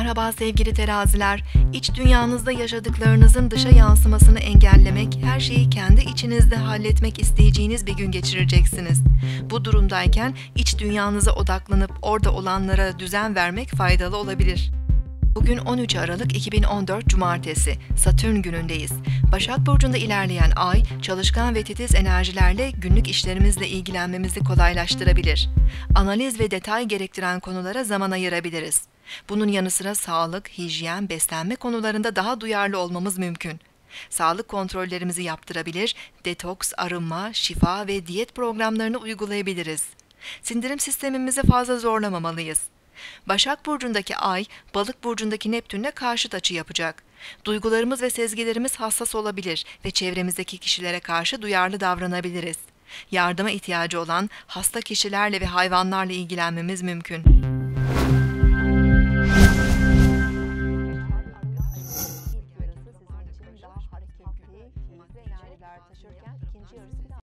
Merhaba sevgili teraziler. İç dünyanızda yaşadıklarınızın dışa yansımasını engellemek, her şeyi kendi içinizde halletmek isteyeceğiniz bir gün geçireceksiniz. Bu durumdayken iç dünyanıza odaklanıp orada olanlara düzen vermek faydalı olabilir. Bugün 13 Aralık 2014 Cumartesi, Satürn günündeyiz. Başak Burcu'nda ilerleyen ay, çalışkan ve titiz enerjilerle günlük işlerimizle ilgilenmemizi kolaylaştırabilir. Analiz ve detay gerektiren konulara zaman ayırabiliriz. Bunun yanı sıra sağlık, hijyen, beslenme konularında daha duyarlı olmamız mümkün. Sağlık kontrollerimizi yaptırabilir, detoks, arınma, şifa ve diyet programlarını uygulayabiliriz. Sindirim sistemimizi fazla zorlamamalıyız. Başak Burcu'ndaki Ay, Balık Burcu'ndaki Neptün'le karşıt açı yapacak. Duygularımız ve sezgilerimiz hassas olabilir ve çevremizdeki kişilere karşı duyarlı davranabiliriz. Yardıma ihtiyacı olan hasta kişilerle ve hayvanlarla ilgilenmemiz mümkün.